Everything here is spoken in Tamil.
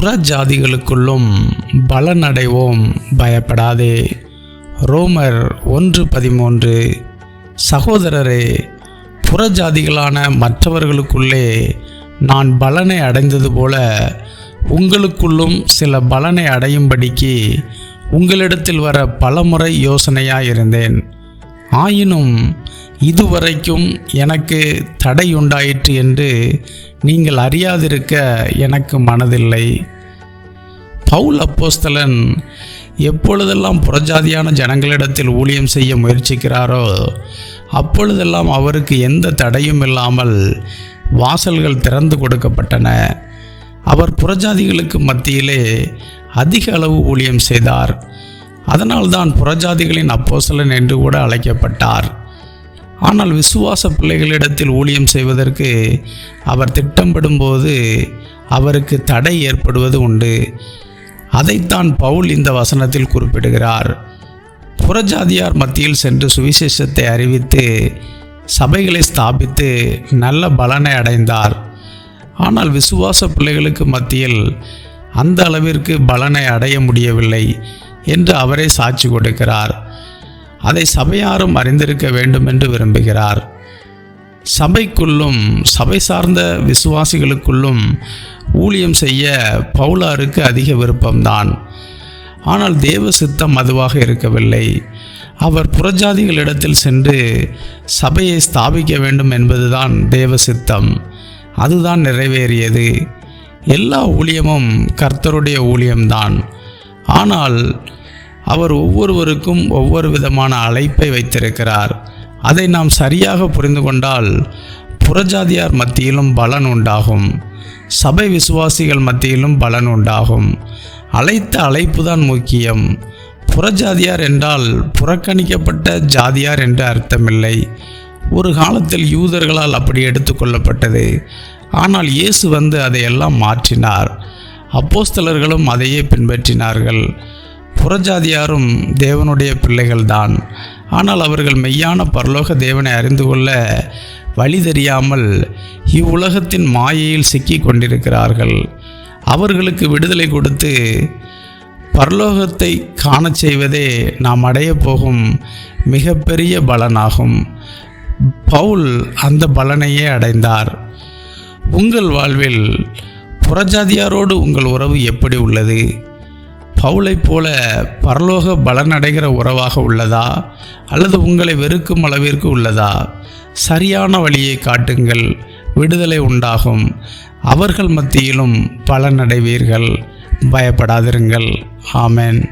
புற ஜாதிகளுக்குள்ளும் பலனடைவோம் பயப்படாதே. ரோமர் ஒன்று பதிமூன்று சகோதரரே புறஜாதிகளான மற்றவர்களுக்குள்ளே நான் பலனை அடைந்தது போல உங்களுக்குள்ளும் சில பலனை அடையும்படிக்கு உங்களிடத்தில் வர பலமுறை யோசனையாயிருந்தேன். ஆயினும் இதுவரைக்கும் எனக்கு தடை உண்டாயிற்று என்று நீங்கள் அறியாதிருக்க எனக்கு மனதில்லை. பவுல் அப்போஸ்தலன் எப்பொழுதெல்லாம் புறஜாதியான ஜனங்களிடத்தில் ஊழியம் செய்ய முயற்சிக்கிறாரோ அப்பொழுதெல்லாம் அவருக்கு எந்த தடையும் இல்லாமல் வாசல்கள் திறந்து கொடுக்கப்பட்டன. அவர் புறஜாதிகளுக்கு மத்தியிலே அதிக அளவு ஊழியம் செய்தார். அதனால்தான் புறஜாதிகளின் அப்போசலன் என்று கூட அழைக்கப்பட்டார். ஆனால் விசுவாச பிள்ளைகளிடத்தில் ஊழியம் செய்வதற்கு அவர் திட்டமிடும்போது அவருக்கு தடை ஏற்படுவது உண்டு. அதைத்தான் பவுல் இந்த வசனத்தில் குறிப்பிடுகிறார். புறஜாதியார் மத்தியில் சென்று சுவிசேஷத்தை அறிவித்து சபைகளை ஸ்தாபித்து நல்ல பலனை அடைந்தார். ஆனால் விசுவாச பிள்ளைகளுக்கு மத்தியில் அந்த அளவிற்கு பலனை அடைய முடியவில்லை. என்று அவரே சாட்சி கொடுக்கிறார். அதை சபையாரும் அறிந்திருக்க வேண்டும் என்று விரும்புகிறார். சபைக்குள்ளும் சபை சார்ந்த விசுவாசிகளுக்குள்ளும் ஊழியம் செய்ய பவுலாருக்கு அதிக விருப்பம்தான். ஆனால் தேவ சித்தம் அதுவாக இருக்கவில்லை. அவர் புறஜாதிகளிடத்தில் சென்று சபையை ஸ்தாபிக்க வேண்டும் என்பதுதான் தேவ சித்தம். அதுதான் நிறைவேறியது. எல்லா ஊழியமும் கர்த்தருடைய ஊழியம்தான். ஆனால் அவர் ஒவ்வொருவருக்கும் ஒவ்வொரு விதமான அழைப்பை வைத்திருக்கிறார். அதை நாம் சரியாக புரிந்து கொண்டால் புறஜாதியார் மத்தியிலும் பலன் உண்டாகும். சபை விசுவாசிகள் மத்தியிலும் பலன் உண்டாகும். அழைத்த அழைப்பு தான் முக்கியம். புறஜாதியார் என்றால் புறக்கணிக்கப்பட்ட ஜாதியார் என்று அர்த்தமில்லை. ஒரு காலத்தில் யூதர்களால் அப்படி எடுத்துக்கொள்ளப்பட்டது ஆனால் இயேசு வந்து அதையெல்லாம் மாற்றினார். அப்போஸ்தலர்களும் அதையே பின்பற்றினார்கள். புறஜாதியாரும் தேவனுடைய பிள்ளைகள்தான். ஆனால் அவர்கள் மெய்யான பரலோக தேவனை அறிந்து கொள்ள வழி தெரியாமல் இவ்வுலகத்தின் மாயையில் சிக்கி கொண்டிருக்கிறார்கள். அவர்களுக்கு விடுதலை கொடுத்து பரலோகத்தை காணச் செய்வதே நாம் அடையப்போகும் மிகப்பெரிய பலனாகும். பவுல் அந்த பலனையே அடைந்தார். உங்கள் வாழ்வில் புறஜாதியாரோடு உங்கள் உறவு எப்படி உள்ளது? பவுலைப் போல பரலோக பலனடைகிற உறவாக உள்ளதா? அல்லது உங்களை வெறுக்கும் அளவிற்கு உள்ளதா? சரியான வழியை காட்டுங்கள். விடுதலை உண்டாகும். அவர்கள் மத்தியிலும் பலனடைவீர்கள். பயப்படாதிருங்கள். ஆமென்.